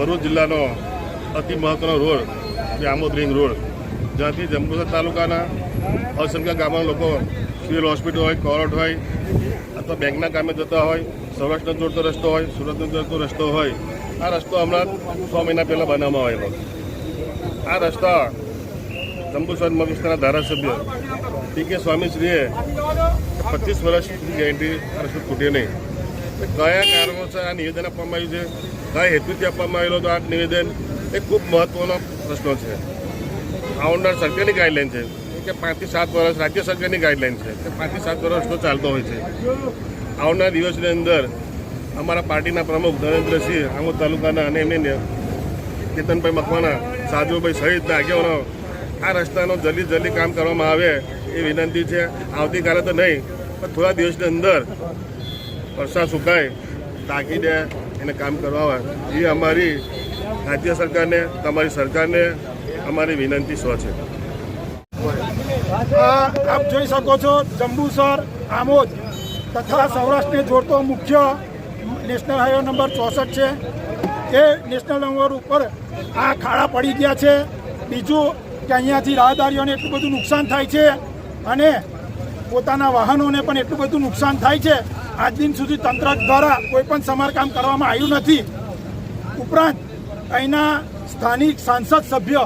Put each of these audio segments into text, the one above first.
ભરૂચ જિલ્લાનો અતિ મહત્વનો રોડ જે આમોદ રિંગ રોડ. જ્યાંથી જંબુસર તાલુકાના અસંખ્ય ગામના લોકો સિવિલ હોસ્પિટલ હોય કોર્ટ હોય, અથવા બેંકના કામે જતા હોય, સૌરાષ્ટ્રનો જોડતો રસ્તો હોય, સુરતનો જોડતો રસ્તો હોય, આ રસ્તો હમણાં છ મહિના પહેલાં બનાવવામાં આવેલો. આ રસ્તા જંબુસર વિસ્તારના ધારાસભ્ય પી કે સ્વામીશ્રીએ પચીસ વર્ષ સુધી ગેરંટી આ રસ્તો તૂટે નહીં. કયા કારણોસર આ નિવેદન આપવામાં આવ્યું છે? કયા હેતુથી આપવામાં આવેલો તો આ નિવેદન એ ખૂબ મહત્વનો પ્રશ્ન છે. આવનાર સરકારની ગાઈડલાઈન છે. કે પાંચથી સાત વર્ષ રાજ્ય સરકારની ગાઈડલાઈન છે. કે પાંચથી સાત વર્ષ રસ્તો ચાલતો હોય છે. આવનાર દિવસની અંદર અમારા પાર્ટીના પ્રમુખ નરેન્દ્રસિંહ આમોદ તાલુકાના અને એમને કેતનભાઈ મકવાના સાધુભાઈ સહિતના આગેવાનો આ રસ્તાનો જલ્દી જલ્દી કામ કરવામાં આવે એ વિનંતી છે. આવતીકાલે તો નહીં, પણ થોડા દિવસની અંદર વરસાદ સુકાય, તાકીદે એને કામ કરવા એ અમારી રાજ્ય સરકારને, તમારી સરકારને અમારી વિનંતી સ્વ છે. આપ જોઈ શકો છો, જંબુસર, આમોદ તથા સૌરાષ્ટ્રને જોડતો મુખ્ય નેશનલ હાઈવે નંબર ચોસઠ છે. એ નેશનલ નંબર ઉપર આ ખાડા પડી ગયા છે. બીજું કે અહીંયાથી રાહદારીઓને એટલું બધું નુકસાન થાય છે અને પોતાના વાહનોને પણ એટલું બધું નુકસાન થાય છે. આજ દિન સુધી તંત્ર દ્વારા કોઈ પણ સમારકામ કરવામાં આવ્યું નથી. ઉપરાંત, અહીંના સ્થાનિક સાંસદ સભ્ય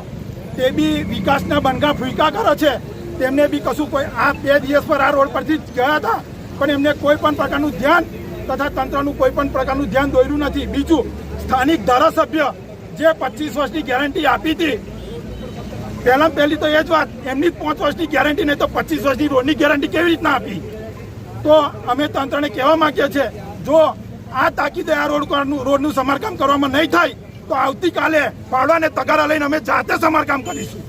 તે બી વિકાસના બનગા ફૂંકા કરે છે. તેમને બી કશું કોઈ, આ બે દિવસ પર આ રોડ પરથી ગયા હતા. પણ એમને કોઈ પણ પ્રકારનું ધ્યાન તથા તંત્રનું કોઈ પણ પ્રકારનું ધ્યાન દોર્યું નથી. બીજું, સ્થાનિક ધારાસભ્ય જે પચીસ વર્ષની ગેરંટી આપી હતી, પહેલાં પહેલી તો એ જ વાત, એમની પાંચ વર્ષની ગેરંટી નહીં તો પચીસ વર્ષની રોડની ગેરંટી કેવી રીતના આપી? તો અમે તંત્રને કહેવા માંગીએ છીએ, જો આ તાકીદે આ રોડ રોડનું સમારકામ કરવામાં નહીં થાય, તો આવતીકાલે પાડવાને તગારા લઈને અમે જાતે સમારકામ કરીશું.